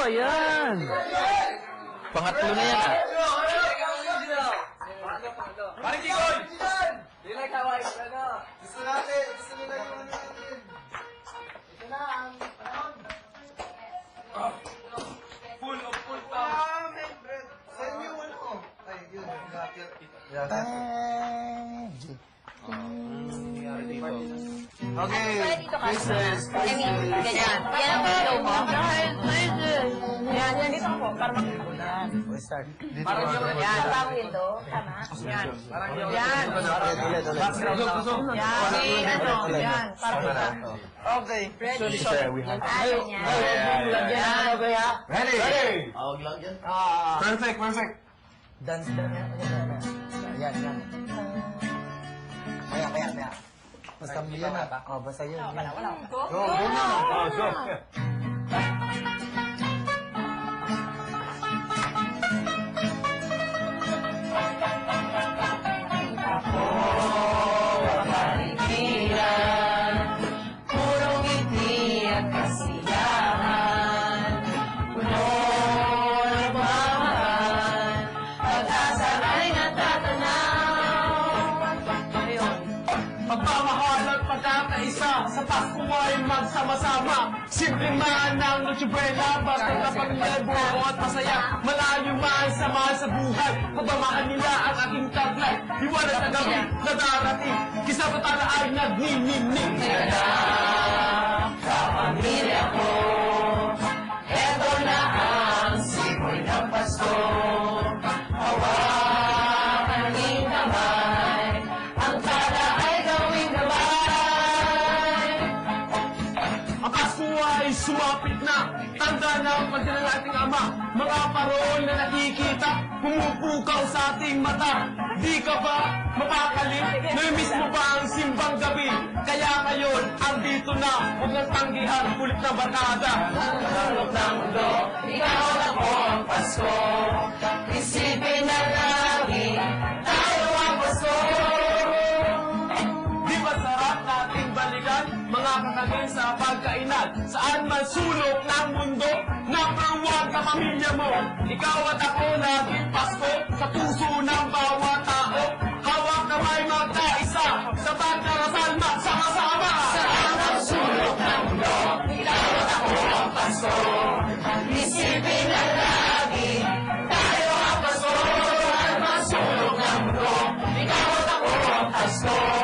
ba yan? Pangatlo na yan ah. Parang Kikoy! Gusto natin, gusto nila yung ano natin. Ito na, ang panahon. Full of full time. Ah. Send me one ko. Ay, yun. Yakir. Yakir. Okay. Princess. I mean, ganyan. Yan ang flow mo. Yan, yan. Para makikita. Yan. We start. Dito Parang yung Yan. Parang window. Tama. Yan. Parang yung... Yan. Ulit, ulit. Yan. May ano. Yan. Parang. Okay. Ready? Ah, ganyan. Yan. Okay ha. Ready? Ready? Ah. Perfect, perfect. Dance ka na. Yan, yan. Kaya, kaya, kaya. Basta mo yan ah. Oh, basta yun. Wala, wala. Go, go na. Oh, go. Pagmamahal at pagkakaisa Sa Pasko ay magsama-sama Simple man ang Noche Buena Basta kapag buo at masaya Malayo man sama sa buhay Pagmamahal nila ang aking taglay Iwanan sa gabi na darating Kisapatala ay nagniningning ay sumapit na Tanda ng pagdala ating ama Mga parol na nakikita Pumupukaw sa ating mata Di ka ba mapakalim? Namimiss mo ba ang simbang gabi? Kaya ngayon, andito na Huwag nang tanggihan, kulit na barkada Tulog ng mundo, pagkainan, saan man sulok ng mundo, number one ka pamilya mo. Ikaw at ako laging Pasko, sa puso ng bawat tao, hawak kamay magkaisa, sa pagkarasal magsama-sama. Saan ang sulok ng mundo, ikaw at ako ang Pasko, ang isipin na lagi, tayo ang Pasko, saan ang sulok ng mundo, ikaw at ako ang Pasko.